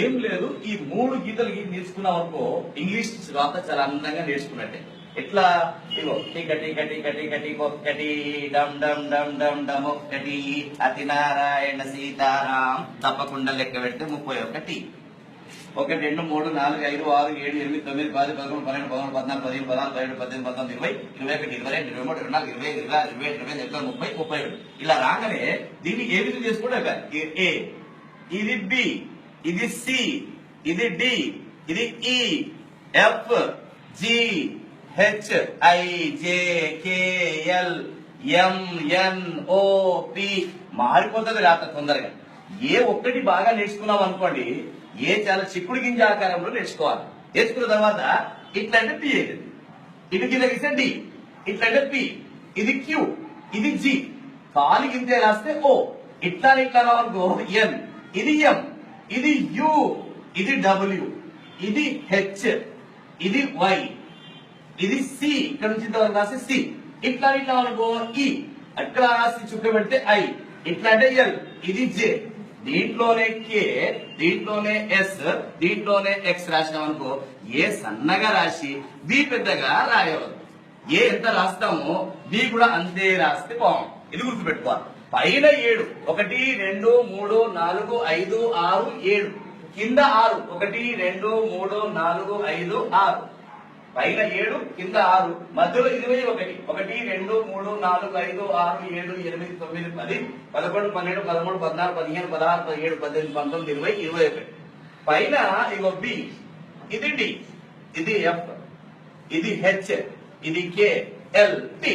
ఏం లేదు ఈ మూడు గీతలు గీత నేర్చుకున్నావు అనుకో ఇంగ్లీష్ రాత చాలా అందంగా నేర్చుకున్నట్టే. ఎట్లా? ఇగో టీక టీక టీక టీక టీక ఒక్కటి డమ్ డమ్ డమ్ డమ్ డమ్ ఒక్కటి అతి నారాయణ సీతారాం తప్పకుండా లెక్క పెడితే ముప్పై ఒకటి ఒకటి రెండు మూడు నాలుగు ఐదు ఆరు ఏడు ఎనిమిది తొమ్మిది పది పదకొండు పన్నెండు పదమూడు పద్నాలుగు పదిహేను పదహారు పదిహేడు పద్దెనిమిది పంతొమ్మిది ఇరవై ఇరవై ఒకటి ఇరవై రెండు ఇరవై మూడు ఇరవై నాలుగు ఇరవై ఇరవై ఆరు, ఇరవై ఇరవై ఇరవై ముప్పై ముప్పై ఏడు. ఇలా రాగానే దీన్ని ఏ విధంగా చేసుకోవడం? ఏ ఇది బి. ఇది సి ఇది డి ఇది E F G H I J K L M N O P. మారిపోతుంది రాత తొందరగా. ఏ ఒక్కటి బాగా నేర్చుకున్నాం అనుకోండి ఏ చాలా చిక్కుడు గింజ ఆకారంలో నేర్చుకోవాలి. నేర్చుకున్న తర్వాత ఇట్లా అంటే పి అయింది ఇది కింద గీస్తే డి. ఇట్లా అంటే పి. ఇది క్యూ. ఇది జి. కాలు గింజ రాస్తే ఓ. ఇట్లా ఇట్లా రావనుకో ఎన్ ఇది ఎం. ఇది యు ఇది డబ్ల్యూ ఇది హెచ్ ఇది వై ఇది సి. ఇక్కడ నుంచి ఇంతవరకు రాసి సి. ఇట్లా ఇట్లా అనుకో ఈ. అక్కడ రాసి చుక్క పెడితే ఐ. ఇట్లా అంటే ఎల్ ఇది జే దీంట్లోనే కే దీంట్లోనే ఎస్ దీంట్లోనే ఎక్స్ రాసినాం అనుకో ఏ సన్నగా రాసి బి పెద్దగా రాయవద్దు. ఏ ఎంత రాస్తామో బి కూడా అంతే రాస్తే బాగుంది ఇది గుర్తుపెట్టుకోవాలి పైన ఏడు ఒకటి రెండు మూడు నాలుగు ఐదు ఆరు ఏడు. కింద ఆరు ఒకటి రెండు మూడు నాలుగు ఐదు ఆరు. పైన ఏడు కింద ఆరు. మధ్యలో ఇరవై ఒకటి ఒకటి రెండు మూడు నాలుగు ఐదు ఆరు ఏడు ఎనిమిది తొమ్మిది పది పదకొండు పన్నెండు పదమూడు పద్నాలుగు పదిహేను పదహారు పదిహేడు పద్దెనిమిది పంతొమ్మిది ఇరవై ఇరవై ఒకటి. పైన ఇగో బి ఇది డి ఇది ఎఫ్ ఇది హెచ్ ఇది K L T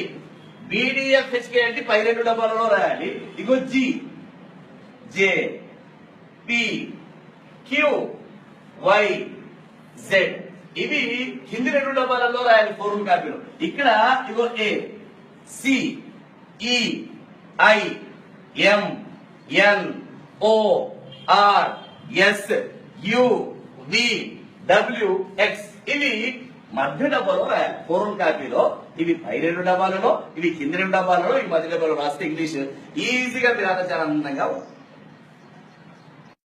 BDF HK అంటే పై రెండు డబ్బాలలో రాయాలి. ఇగో G J P Q Y Z ఇవి కింది రెండు డబ్బాలలో రాయాలి ఫోరం కాపీలో. ఇక్కడ ఇగో A C E I M N O R S U V W X ఇవి మధ్య డబ్బాలో రాయాలి ఫోరం కాపీలో ఇవి పై రెండు డబ్బాలలో ఇవి కింది రెండు డబ్బాలలో ఇవి మధ్య డబ్బాలో రాస్తే ఇంగ్లీష్. ఈజీగా మీరు చాలా అందంగా ఉంటుంది